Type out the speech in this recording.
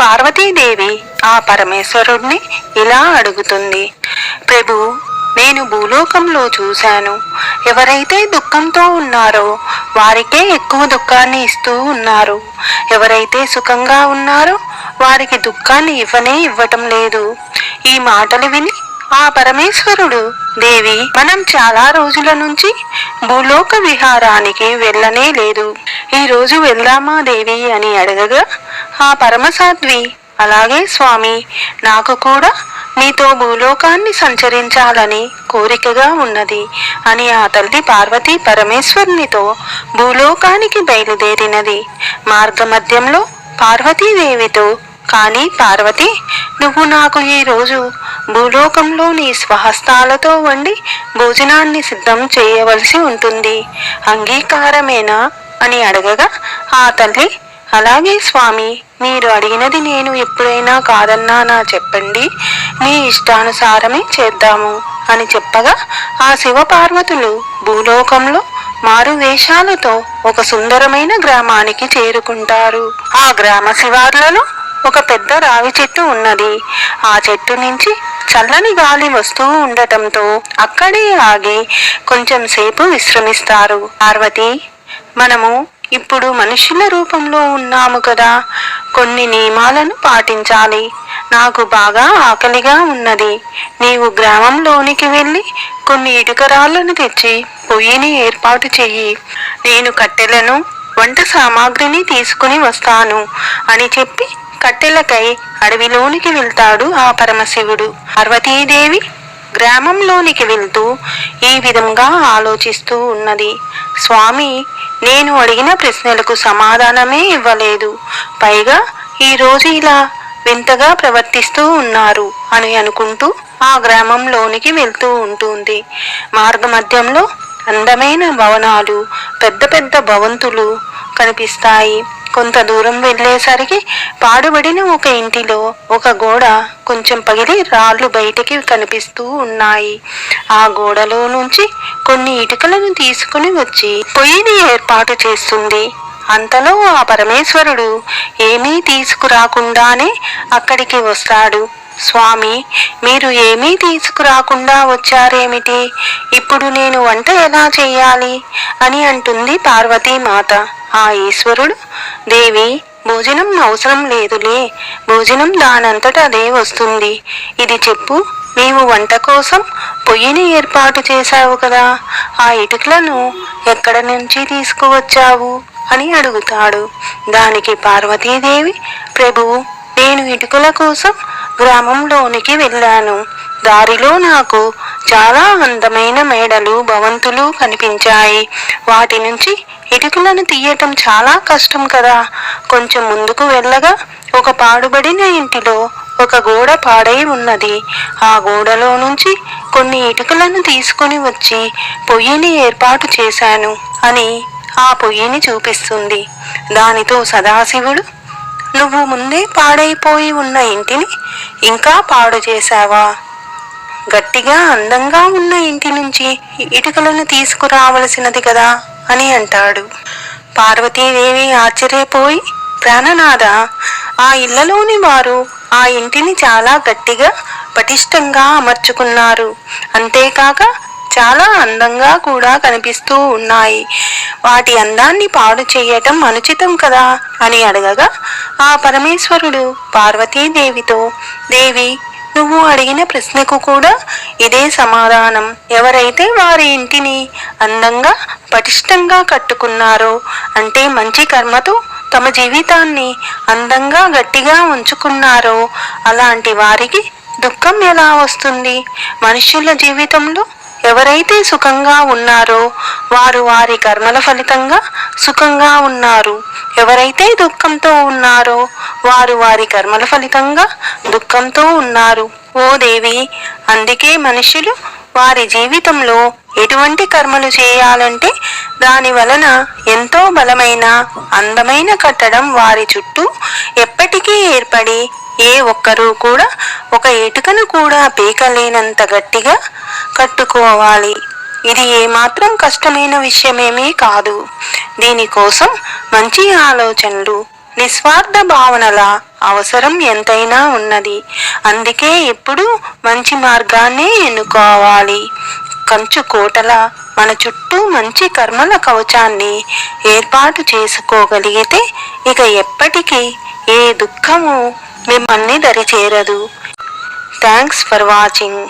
పార్వతీదేవి ఆ పరమేశ్వరుణ్ణి ఇలా అడుగుతుంది. ప్రభు నేను భూలోకంలో చూశాను. ఎవరైతే దుఃఖంతో ఉన్నారో వారికే ఎక్కువ దుఃఖాన్ని ఇస్తూ ఉన్నారు. ఎవరైతే సుఖంగా ఉన్నారో వారికి దుఃఖాన్ని ఇవ్వనే ఇవ్వటం లేదు. ఈ మాటలు విని ఆ పరమేశ్వరుడు దేవి మనం చాలా రోజుల నుంచి భూలోక విహారానికి వెళ్ళనే లేదు. ఈ రోజు వెళ్దామా దేవి? అని అడగగా ఆ పరమసాధ్వి. అలాగే స్వామి నాకు కూడా మీతో భూలోకాన్ని సంచరించాలని కోరికగా ఉన్నది అని ఆ తల్లి పార్వతీ పరమేశ్వరునితో భూలోకానికి బయలుదేరినది. మార్గమధ్యంలో పార్వతీదేవితో కానీ పార్వతి నువ్వు నాకు ఈ రోజు భూలోకంలో నీ స్వహస్తాలతో వండి భోజనాన్ని సిద్ధం చేయవలసి ఉంటుంది. అంగీకారమేనా? అని అడగగా ఆ తల్లి అలాగే స్వామి మీరు అడిగినది నేను ఎప్పుడైనా కాదన్నా నా చెప్పండి. మీ ఇష్టానుసారమే చేద్దాము అని చెప్పగా ఆ శివపార్వతులు భూలోకంలో మారు వేషాలతో ఒక సుందరమైన గ్రామానికి చేరుకుంటారు. ఆ గ్రామ శివార్లలో ఒక పెద్ద రావి చెట్టు ఉన్నది. ఆ చెట్టు నుంచి చల్లని గాలి వస్తూ ఉండటంతో అక్కడే ఆగి కొంచెం సేపు విశ్రమిస్తారు. పార్వతి మనము ఇప్పుడు మనుషుల రూపంలో ఉన్నాము కదా. కొన్ని నియమాలను పాటించాలి. నాకు బాగా ఆకలిగా ఉన్నది. నీవు గ్రామంలోనికి వెళ్ళి కొన్ని ఇటుకరాళ్ళను తెచ్చి పొయ్యిని ఏర్పాటు చెయ్యి. నేను కట్టెలను వంట సామాగ్రిని తీసుకుని వస్తాను అని చెప్పి కట్టెలకై అడవిలోనికి వెళ్తాడు ఆ పరమశివుడు. పార్వతీదేవి గ్రామంలోనికి వెళ్తూ ఈ విధంగా ఆలోచిస్తూ ఉన్నది. స్వామి నేను అడిగిన ప్రశ్నలకు సమాధానమే ఇవ్వలేదు. పైగా ఈ రోజు ఇలా వింతగా ప్రవర్తిస్తూ ఉన్నారు అని అనుకుంటూ ఆ గ్రామంలోనికి వెళ్తూ ఉంటుంది. మార్గమధ్యంలో అందమైన భవనాలు పెద్ద పెద్ద భవంతులు కనిపిస్తాయి. కొంత దూరం వెళ్ళేసరికి పాడుబడిన ఒక ఇంటిలో ఒక గోడ కొంచెం పగిలి రాళ్ళు బయటికి కనిపిస్తూ ఉన్నాయి. ఆ గోడలో నుంచి కొన్ని ఇటుకలను తీసుకుని వచ్చి పొయ్యిని ఏర్పాటు చేస్తుంది. అంతలో ఆ పరమేశ్వరుడు ఏమీ తీసుకురాకుండానే అక్కడికి వస్తాడు. స్వామి మీరు ఏమీ తీసుకురాకుండా వచ్చారేమిటి? ఇప్పుడు నేను వంట ఎలా చేయాలి? అని అంటుంది పార్వతీమాత. ఆ ఈశ్వరుడు దేవి భోజనం అవసరం లేదులే. భోజనం దానంతట అదే వస్తుంది. ఇది చెప్పు నీవు వంట కోసం పొయ్యిని ఏర్పాటు చేశావు కదా. ఆ ఇటుకలను ఎక్కడ నుంచి తీసుకువచ్చావు? అని అడుగుతాడు. దానికి పార్వతీదేవి ప్రభువు నేను ఇటుకల కోసం గ్రామంలోనికి వెళ్ళాను. దారిలో నాకు చాలా అందమైన మేడలు భవంతులు కనిపించాయి. వాటి నుంచి ఇటుకలను తీయటం చాలా కష్టం కదా. కొంచెం ముందుకు వెళ్ళగా ఒక పాడుబడిన ఇంటిలో ఒక గోడ పాడై ఉన్నది. ఆ గోడలో నుంచి కొన్ని ఇటుకలను తీసుకొని వచ్చి పొయ్యిని ఏర్పాటు చేశాను అని ఆ పొయ్యిని చూపిస్తుంది. దానితో సదాశివుడు నువ్వు ముందే పాడైపోయి ఉన్న ఇంటిని ఇంకా పాడు చేశావా? గట్టిగా అందంగా ఉన్న ఇంటి నుంచి ఇటుకలను తీసుకురావలసినది కదా అని అంటాడు. పార్వతీదేవి ఆశ్చర్యపోయి ప్రాణనాథ ఆ ఇళ్ళలోని వారు ఆ ఇంటిని చాలా గట్టిగా పటిష్టంగా అమర్చుకున్నారు. అంతేకాక చాలా అందంగా కూడా కనిపిస్తూ ఉన్నాయి. వాటి అందాన్ని పాడు చేయటం అనుచితం కదా? అని అడగగా ఆ పరమేశ్వరుడు పార్వతీదేవితో దేవి నువ్వు అడిగిన ప్రశ్నకు కూడా ఇదే సమాధానం. ఎవరైతే వారి ఇంటిని అందంగా పటిష్టంగా కట్టుకున్నారో అంటే మంచి కర్మతో తమ జీవితాన్ని అందంగా గట్టిగా ఉంచుకున్నారో అలాంటి వారికి దుఃఖం ఎలా వస్తుంది? మనుష్యుల జీవితంలో ఎవరైతే సుఖంగా ఉన్నారో వారు వారి కర్మల ఫలితంగా సుఖంగా ఉన్నారు. ఎవరైతే దుఃఖంతో ఉన్నారో వారు వారి కర్మల ఫలితంగా దుఃఖంతో ఉన్నారు. ఓ దేవి అందుకే మనుషులు వారి జీవితంలో ఎటువంటి కర్మలు చేయాలంటే దాని వలన ఎంతో బలమైన అందమైన కట్టడం వారి చుట్టూ ఎప్పటికీ ఏర్పడి ఏ ఒక్కరూ కూడా ఒక ఇటుకను కూడా పీకలేనంత గట్టిగా కట్టుకోవాలి. ఇది ఏమాత్రం కష్టమైన విషయమేమీ కాదు. దీనికోసం మంచి ఆలోచనలు నిస్వార్థ భావనల అవసరం ఎంతైనా ఉన్నది. అందుకే ఇప్పుడు మంచి మార్గాన్నే ఎన్నుకోవాలి. కంచు కోటల మన చుట్టూ మంచి కర్మల కవచాన్ని ఏర్పాటు చేసుకోగలిగితే ఇక ఎప్పటికీ ఏ దుఃఖము మిమ్మల్ని దరిచేరదు. Thanks for watching